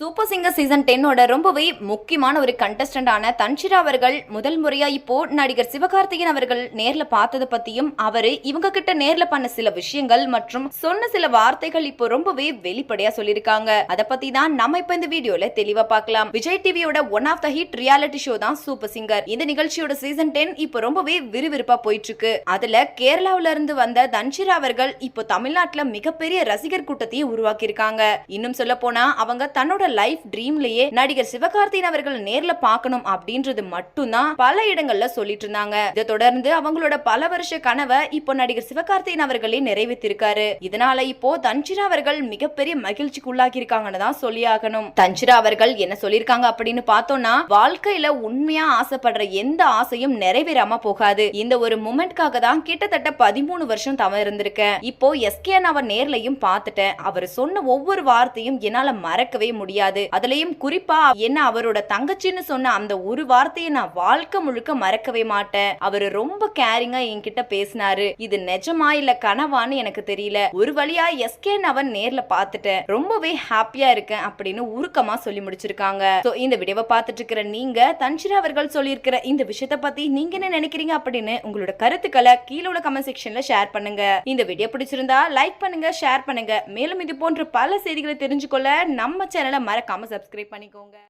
Super singer season டென்னோட ரொம்பவே முக்கியமான ஒரு கண்டஸ்டண்டான தன்ஷிரா அவர்கள் முதல் முறையா இப்போ நடிகர் சிவகார்த்திகேயன் அவர்கள் நேர்ல பார்த்தது பத்தியும் அவரு இவங்க கிட்ட நேர்ல பண்ண சில விஷயங்கள் மற்றும் சொன்ன சில வார்த்தைகள் இப்போ ரொம்பவே வெளிப்படையா சொல்லியிருக்காங்க. அதை பத்தி தான் நம்ம இப்ப இந்த வீடியோல தெளிவா பார்க்கலாம். விஜய் டிவியோட one of the hit reality show தான் சூப்பர் சிங்கர். இந்த நிகழ்ச்சியோட சீசன் டென் இப்போ ரொம்பவே விறுவிறுப்பா போயிட்டு இருக்கு அதுல கேரளாவில இருந்து வந்த தன்ஷிரா அவர்கள் இப்போ தமிழ்நாட்டுல மிகப்பெரிய ரசிகர் கூட்டத்தையே உருவாக்கி இருக்காங்க இன்னும் சொல்ல போனா அவங்க தன்னோட லைஃப் ட்ரீம்லயே நடிகர் சிவகார்த்தியின் அவர்கள் நேர்ல பார்க்கணும் அப்படின்றது மட்டும்தான் பல இடங்கள்ல சொல்லிட்டு இருந்தாங்க இதை தொடர்ந்து அவங்களோட பல வருஷ கனவை இப்போ நடிகர் சிவகார்த்தியின் அவர்களே நிறைவேற்றிருக்காரு. இதனால இப்போ தஞ்சிரா அவர்கள் மிகப்பெரிய மகிழ்ச்சிக்கு உள்ளாகி இருக்காங்கன்னு தான் சொல்லியாகணும். தன்ஷிரா அவர்கள் என்ன சொல்லியிருக்காங்க அப்படின்னு பார்த்தோம்னா வாழ்க்கையில உண்மையா ஆசைப்படுற எந்த ஆசையும் நிறைவேறாம போகாது. இந்த ஒரு மூமெண்ட்காக தான் கிட்டத்தட்ட பதிமூணு வருஷம் தவ இருந்திருக்கேன். இப்போ எஸ்கே அவர் நேர்லயும் பார்த்துட்டேன். அவர் சொன்ன ஒவ்வொரு வார்த்தையும் என்னால மறக்கவே முடியும் முடியாது. அதுலயும் குறிப்பா என்ன அவரோட தங்கச்சின்னு சொன்ன அந்த ஒரு வார்த்தையை நான் வாழ்க்கை முழுக்க மறக்கவே மாட்டேன். அவரு ரொம்ப கேரிங்கா என்கிட்ட பேசினாரு. இது நிஜமா இல்ல கனவான்னு எனக்கு தெரியல. ஒரு வழியா எஸ்கே நவன் நேர்ல பாத்துட்டேன் ரொம்பவே ஹாப்பியா இருக்கேன் அப்படின்னு உருக்கமா சொல்லி முடிச்சிருக்காங்க. இந்த வீடியோவை பார்த்துட்டு இருக்கிற நீங்க தன்ஷிரா அவர்கள் சொல்லியிருக்கிற இந்த விஷயத்தை பத்தி நீங்க என்ன நினைக்கிறீங்க அப்படின்னு உங்களோட கருத்துக்களை கீழே உள்ள கமெண்ட் செக்ஷன்ல ஷேர் பண்ணுங்க. இந்த வீடியோ பிடிச்சிருந்தா லைக் பண்ணுங்க ஷேர் பண்ணுங்க. மேலும் இது போன்ற பல செய்திகளை தெரிஞ்சுக்கொள்ள நம்ம சேனலை மறக்காமல் சப்ஸ்கிரைப் பண்ணிக்கோங்க.